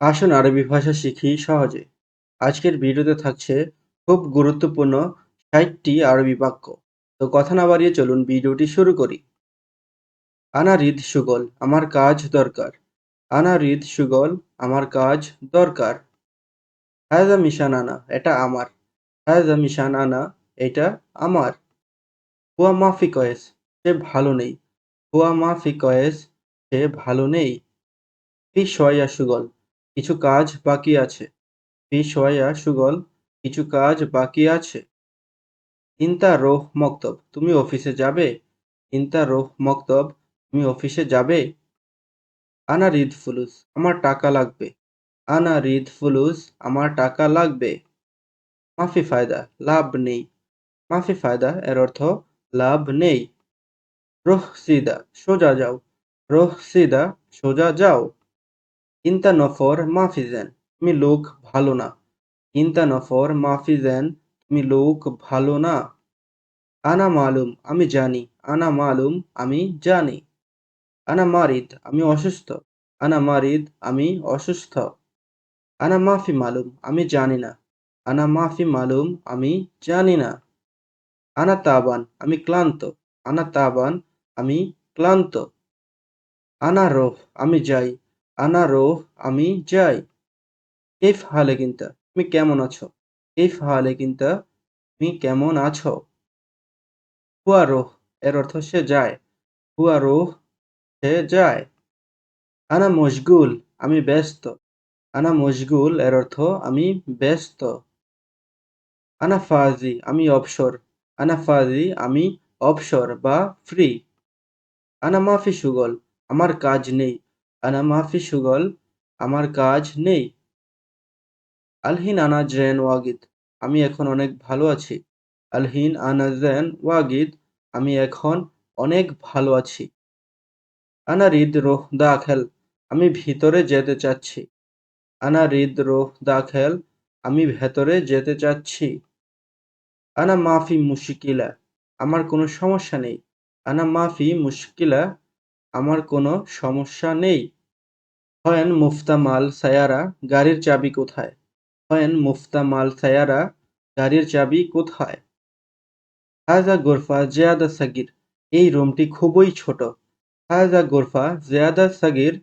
আসুন আরবি ভাষা শিখি সহজে। আজকের ভিডিওতে থাকছে খুব গুরুত্বপূর্ণ ৬০ টি আরবি বাক্য। তো কথা না বাড়িয়ে চলুন ভিডিওটি শুরু করি। আনা রিদ সুগল, আমার কাজ দরকার। আনা রিদ সুগল, আমার কাজ দরকার। হায়দা মিশান আনা, এটা আমার। হায়দা মিশান আনা, এটা আমার। হুয়া মাফি কয়েস, সে ভালো নেই। হুয়া মাফি কয়েস, সে ভালো নেই। ফি সুগল কিছু কাজ বাকি আছে। ফি সুগল, কিছু কাজ বাকি আছে। ইনতা রোহ মক্তব, তুমি অফিসে যাবে? ইনতা রোহ মক্তব, তুমি অফিসে যাবে? আনা রিদ ফুলুস, আমার টাকা লাগবে। আনা রিদ ফুলুস, আমার টাকা লাগবে। মাফি ফায়দা, লাভ নেই। মাফি ফায়দা এর অর্থ লাভ নেই। রোহ সিদা, সোজা যাও। রোহ সিদা, সোজা যাও। ইনতা নফর মাফিজেন তুমি লোক ভালো না। ইনতা নফর মাফিজেন তুমি লোক ভালো না। আনা মালুম আমি জানি। আনা মালুম আমি জানি। আনা মারিদ আমি অসুস্থ। আনা মারিদ আমি অসুস্থ। আনা মাফি মালুম আমি জানি না। আনা মাফি মালুম আমি জানি না। আনা তাবান আমি ক্লান্ত। আনা তাবান আমি ক্লান্ত। আনা রোহ আমি যাই। আনা রোহ আমি যাই। কেইফ হালে কিন্তা, তুমি কেমন আছো? কেইফ হালে কিন্তা, তুমি কেমন আছো? হুয়া এর অর্থ সে যায়। হুয়া সে যায়। আনা মশগুল, আমি ব্যস্ত। আনা মশগুল, এর অর্থ আমি ব্যস্ত। আনা ফাজি, আমি অবসর। আনা ফাজি, আমি অবসর বা ফ্রি। আনা মাফি সুগল, আমার কাজ নেই। আনা মাফি সুগল, আমার কাজ নেই। আলহিন আনা জেন ওয়াগিদ, আমি এখন অনেক ভালো আছি। আলহিন আনা জেন ওয়াগিদ, আমি এখন অনেক ভালো আছি। আনা রিদ রোহ দাখেল আমি ভিতরে যেতে চাচ্ছি। আনা রিদ রোহ দাখেল আমি ভেতরে যেতে চাচ্ছি। আনা মাফি মুশকিলা, আমার কোনো সমস্যা নেই। আনা মাফি মুশকিলা, আমার কোনো সমস্যা নেই। হয়েন মুফতা মাল সায়ারা, গাড়ির চাবি কোথায়? হয়েন মুফতা মাল সায়ারা, গাড়ির চাবি কোথায়? হাজা গোরফা জিয়াদা সাগির, এই রুমটি খুবই ছোট। হাজা গোরফা জিয়াদা সাগির,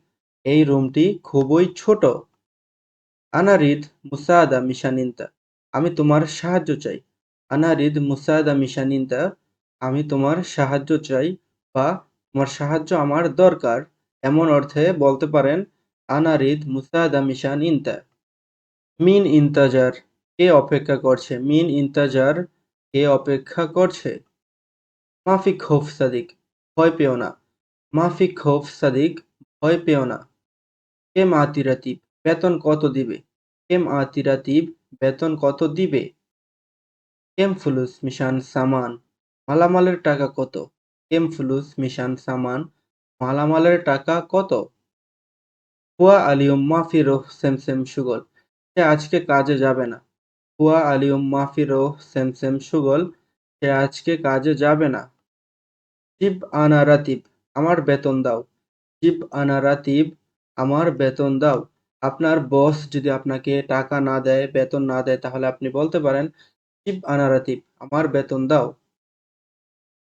এই রুমটি খুবই ছোট। আনারিদ মুসাদা মিশানিনতা, আমি তোমার সাহায্য চাই। আনা রিদ মুসাদা মিশানিনতা, আমি তোমার সাহায্য চাই বা তোমার সাহায্য আমার দরকার এমন অর্থে বলতে পারেন আনা রিদ মুসাদা মিশানিনতা মিন ইন্তাজার, কে অপেক্ষা করছে? মিন ইন্তাজার, কে অপেক্ষা করছে? মাফিক খোফ সাদিক, ভয় পেও না। মাফিক খোফ সাদিক, ভয় পেও না। কেম আতিরাতিব বেতন কত দিবে? কেম আতিরাতিব বেতন কত দিবে? কেম ফুলুস মিশান সামান, মালামালের টাকা কত? কেম ফুলুস মিশান সামান, মালামালের টাকা কত? হুয়া আলিয়ম মাফি রোহ সেমসেম সুগল। সে আজকে কাজে যাবে না। হুয়া আলিয়ম মাফি রোহ সেমসেম সুগল, সে আজকে কাজে যাবে না। জিব আনা রাতিব, আমার বেতন দাও। জিব আনা রাতিব, আমার বেতন দাও। আপনার বস যদি আপনাকে টাকা না দেয়, বেতন না দেয়, তাহলে আপনি বলতে পারেন, জিব আনা রাতিব, আমার বেতন দাও।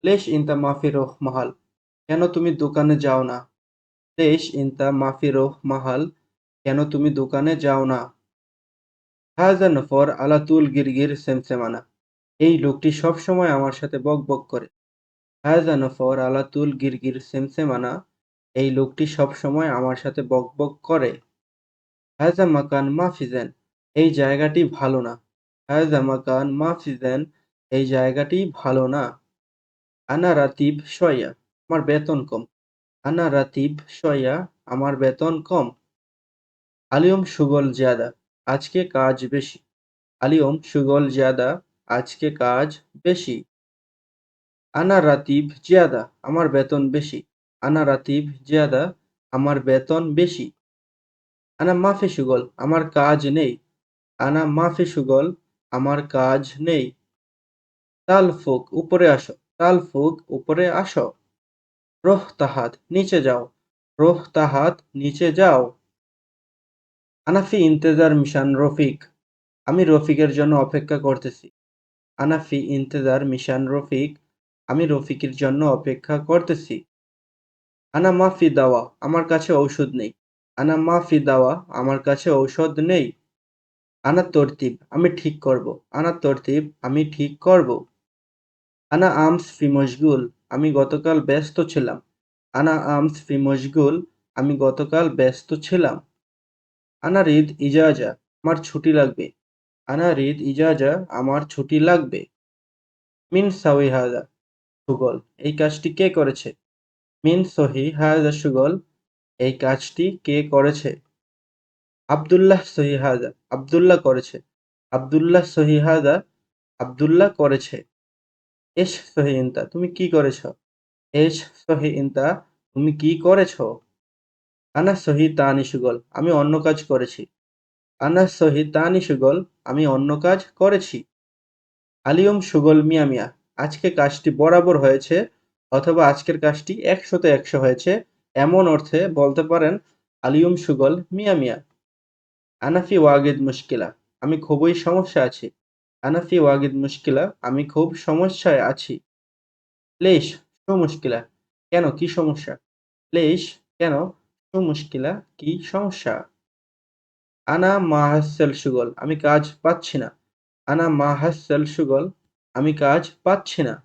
লেশ ইনতা মাফি রোহ মাহাল, কেন তুমি দোকানে যাও না? লেশ ইনতা মাফি রোহ মাহাল, কেন তুমি দোকানে যাও না? হাজা নফর আলাতুল গিরগির সেমসেমানা। এই লোকটি সবসময় আমার সাথে বক বক করে। হাজা নফর আলাতুল গিরগির সেমসেমানা, এই লোকটি সবসময় আমার সাথে বক বক করে। হাজা মাকান মাফিজেন, এই জায়গাটি ভালো না। হাজা মাকান মাফিজেন, এই জায়গাটি ভালো না। আনা রাতিব সয়া আমার বেতন কম। আনা রাতিব সয়া, আমার বেতন কম। আলিয়ম সুগল জিয়াদা, আজকে কাজ বেশি। আলিয়ম সুগল জিয়াদা, আজকে কাজ বেশি। আনা রাতিব জিয়াদা, আমার বেতন বেশি। আনা রাতিব জিয়াদা, আমার বেতন বেশি। আনা মাফি সুগল, আমার কাজ নেই। আনা মাফি সুগল, আমার কাজ নেই। তাল ফুক উপরে আসো তাল ফুক উপরে আসো। রোহ তাহাত, নিচে যাও। রোহ তাহাত, নিচে যাও। আনাফি ইন্তেজার মিশন রফিক, আমি রফিকের জন্য অপেক্ষা করতেছি। আনাফি ইন্তেজার মিশন রফিক, আমি রফিকের জন্য অপেক্ষা করতেছি। আনা মাফি দাওয়া, আমার কাছে ঔষধ নেই। আনা মাফি দাওয়া, আমার কাছে ঔষধ নেই। আনা তরতিব, আমি ঠিক করব। আনা তরতিব, আমি ঠিক করব। আনা আমস ফি মশগুল আমি গতকাল ব্যস্ত ছিলাম। আনা আমস ফি মশগুল, আমি গতকাল ব্যস্ত ছিলাম। আনা রিদ ইজাজা, আমার ছুটি লাগবে। আনা রিদ ইজাজা, আমার ছুটি লাগবে। মিন সাউই হাজা, সুগল, এই কাজটি কে করেছে? মিন সহি হাজা, সুগল, এই কাজটি কে করেছে? আবদুল্লাহ সহি হাজা, আবদুল্লাহ করেছে। আবদুল্লাহ সহি হাজা, আবদুল্লাহ করেছে। এস সহি ইন্তা তুমি কি করেছ? এস সহি ইন্তা তুমি কি করেছ? আনা সহি তানি সুগল, আমি অন্য কাজ করেছি। আনা সহি তানি সুগল, আমি অন্য কাজ করেছি। আলিয়ম সুগল মিয়া মিয়া, আজকে কাজটি বরাবর হয়েছে অথবা আজকের কাজটি একশোতে একশো হয়েছে, এমন অর্থে বলতে পারেন আলিয়ম সুগল মিয়া মিয়া। আনাফি ওয়াগিদ মুশকিলা, আমি খুবই সমস্যা আছি। আনাফি ওয়াগিদ মুশকিলা, আমি খুব সমস্যায় আছি। সু মুশকিলা। কেন? কি সমস্যা? লেশ কেন? মুশকিলা, কি সমস্যা? আনা মাহাসেল সুগল, আমি কাজ পাচ্ছি না। আনা মাহাসেল সুগল, আমি কাজ পাচ্ছি না।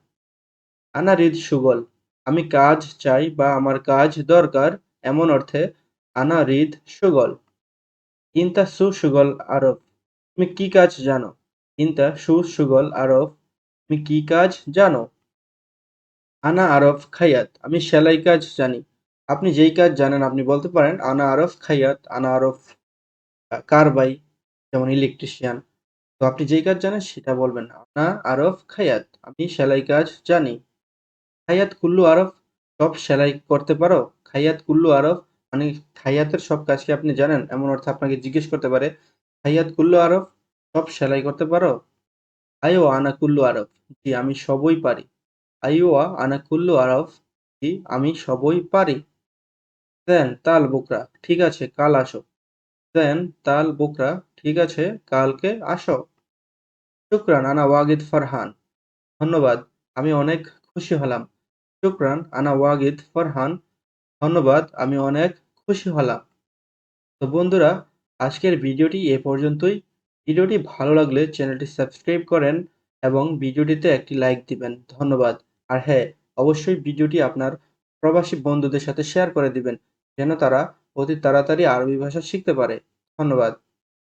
আনা রিদ সুগল, আমি কাজ চাই বা আমার কাজ দরকার, এমন অর্থে আনা রিদ সুগল। ইনতা সু সুগল আরব, তুমি কি কাজ জানো? ইনতা সু সুগল আরব, তুমি কি কাজ জানো? আনা আরফ খাইয়াত, আমি সেলাই কাজ জানি। আপনি যেই কাজ জানেন আপনি বলতে পারেন, আনা আরফ খাইয়াত, আনা আরফ কারবাই, যেমন ইলেকট্রিশিয়ান। তো আপনি যেই কাজ জানেন সেটা বলবেন আনা আরফ খাইয়াত, আমি সেলাই কাজ জানি। খাইয়াত কুল্লু আরফ সব সেলাই করতে পারো? খাইয়াত কুল্লু আরফ মানে খাইয়াতের সব কাজ কি আপনি জানেন? এমন অর্থে আপনাকে জিজ্ঞেস করতে পারে, খাইয়াত কুল্লু আরফ সব সেলাই করতে পারো? আইও আনা কুল্লু আরফ জি আমি সবই পারি? আইওয়া আনা কুল্লু আরফ জি আমি সবই পারি? দেন, তাল বোকরা, ঠিক আছে, কাল আসো। দেন, তাল বোকরা, ঠিক আছে, কালকে আসো। শুক্রান, আনা ওয়াগিদ ফারহান। ধন্যবাদ, আমি অনেক খুশি হলাম। শুক্রান, আনা ওয়াগিদ ফারহান। ধন্যবাদ, আমি অনেক খুশি হলাম। তো বন্ধুরা, আজকের ভিডিওটি এ পর্যন্তই। ভিডিওটি ভালো লাগলে চ্যানেলটি সাবস্ক্রাইব করেন এবং ভিডিওটিতে একটি লাইক দিবেন। ধন্যবাদ। আর হ্যাঁ অবশ্যই ভিডিওটি আপনার প্রবাসী বন্ধুদের সাথে শেয়ার করে দিবেন, যেন তারা অতি তাড়াতাড়ি আরবি ভাষা শিখতে পারে। ধন্যবাদ।